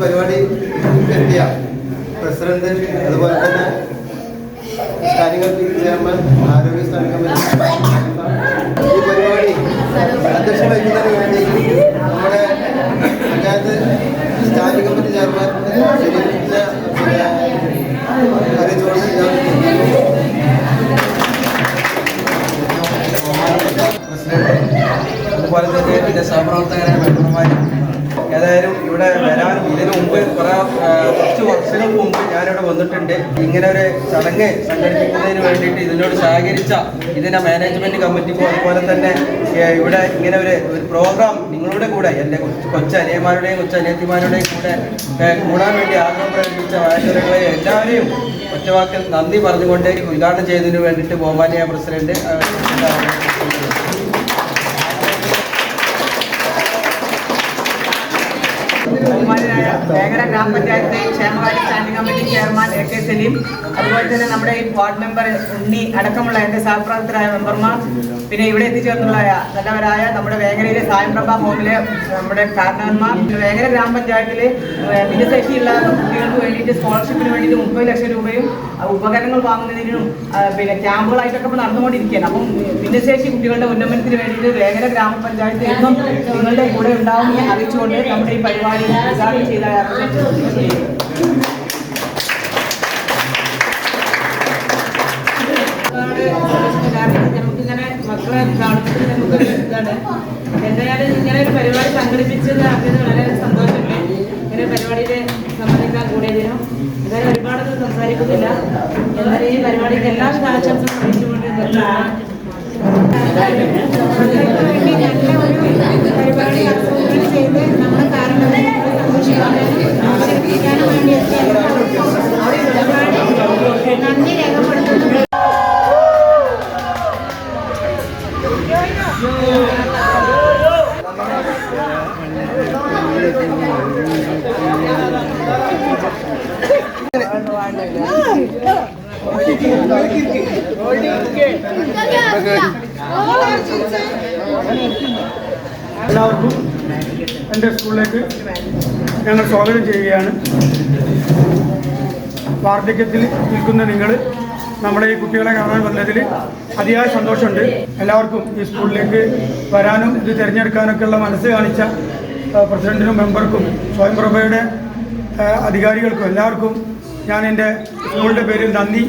പരിപാടി എത്തിയ പ്രസിഡന്റ് അതുപോലെ തന്നെ സ്റ്റാൻഡിംഗ് കമ്മിറ്റി ചെയർമാൻ ആരോഗ്യ സ്റ്റാൻഡിംഗ് ഈ പരിപാടി അധ്യക്ഷം വഹിക്കുന്നതിന് വേണ്ടി നമ്മുടെ panchayat standing committee chairman president അതുപോലെ തന്നെ എന്റെ സഹപ്രവർത്തകരായ മെമ്പർമാരും ഏതായാലും ഇവിടെ വരാൻ ഇതിനു മുമ്പ് കുറെ കുറച്ച് വർഷങ്ങൾക്ക് മുമ്പ് ഞാനിവിടെ വന്നിട്ടുണ്ട്. ഇങ്ങനെ ഒരു ചടങ്ങ് സംഘടിപ്പിക്കുന്നതിന് വേണ്ടിയിട്ട് ഇതിനോട് സഹകരിച്ച ഇതിന്റെ മാനേജ്മെന്റ് കമ്മിറ്റിക്കും അതുപോലെ തന്നെ ഇവിടെ ഇങ്ങനെ ഒരു ഒരു പ്രോഗ്രാം നിങ്ങളുടെ കൂടെ എന്റെ കൊച്ചു കൊച്ചനിയന്മാരുടെയും കൊച്ചനിയത്തിമാരുടെയും കൂടെ കൂടാൻ വേണ്ടി ആഗ്രഹം പ്രകടിപ്പിച്ച വായനകളെ എല്ലാവരെയും ഒറ്റവാക്കിൽ നന്ദി പറഞ്ഞുകൊണ്ട് ഉദ്ഘാടനം ചെയ്തതിന് വേണ്ടിയിട്ട് ബഹുമാനിയ പ്രസിഡന്റ് ബഹുമാനായ വേങ്ങര ഗ്രാമപഞ്ചായത്ത് ക്ഷേമകാര്യ standing committee chairman A K Salim അതുപോലെ തന്നെ നമ്മുടെ ഈ വാർഡ് മെമ്പർ ഉണ്ണി അടക്കമുള്ള എന്റെ സഹപ്രവർത്തകരായ മെമ്പർമാർ പിന്നെ ഇവിടെ എത്തിച്ചേർന്നുള്ള നല്ലവരായ നമ്മുടെ വേങ്ങരയിലെ സായംപ്രഭ ഹോമിലെ നമ്മുടെ കാരണവന്മാർ വേങ്ങര ഗ്രാമപഞ്ചായത്തിലെ ഭിന്നശേഷിയുള്ള കുട്ടികൾക്ക് വേണ്ടിയിട്ട് സ്കോളർഷിപ്പിന് വേണ്ടിയിട്ട് മുപ്പത് ലക്ഷം രൂപയും ഉപകരണങ്ങൾ വാങ്ങുന്നതിനും പിന്നെ ക്യാമ്പുകളായിട്ടൊക്കെ ഇപ്പോൾ നടന്നുകൊണ്ടിരിക്കുകയാണ്. അപ്പം ഭിന്നശേഷി കുട്ടികളുടെ ഉന്നമനത്തിന് വേണ്ടിയിട്ട് വേങ്ങര ഗ്രാമപഞ്ചായത്ത് എന്നും നിങ്ങളുടെ കൂടെ ഉണ്ടാവുമെന്ന് അറിയിച്ചുകൊണ്ട് നമ്മുടെ ഈ പരിപാടി ഉദ്ഘാടനം ചെയ്ത നമുക്കിങ്ങനെ മക്കളെ കാണുമ്പോൾ നമുക്ക് ഇതാണ് എന്തായാലും ഇങ്ങനെ ഒരു പരിപാടി സംഘടിപ്പിച്ചത് അറിഞ്ഞത് വളരെ സന്തോഷമുണ്ട് ഇങ്ങനെ പരിപാടിയിൽ സംബന്ധിക്കാൻ കൂടിയതിനും എന്തായാലും ഒരുപാടൊന്നും സംസാരിക്കുന്നില്ല എന്നാലും ഈ പരിപാടിക്ക് എല്ലാ ആശംസകളും അറിയിച്ചുകൊണ്ട് നിർത്തുന്നു. പരിപാടി എല്ലാവർക്കും എന്റെ സ്കൂളിലേക്ക് ഞങ്ങൾ സ്വാഗതം ചെയ്യുകയാണ്. വാർദ്ധക്യത്തിൽ നിൽക്കുന്ന നിങ്ങൾ നമ്മുടെ ഈ കുട്ടികളെ കാണാൻ വന്നതിൽ അതിയായ സന്തോഷമുണ്ട്. എല്ലാവർക്കും ഈ സ്കൂളിലേക്ക് വരാനും ഇത് തിരഞ്ഞെടുക്കാനൊക്കെ ഉള്ള മനസ്സ് കാണിച്ച പ്രസിഡന്റിനും മെമ്പർക്കും സ്വയംപ്രഭയുടെ അധികാരികൾക്കും എല്ലാവർക്കും ഞാൻ എന്റെ സ്കൂളിന്റെ പേരിൽ നന്ദി.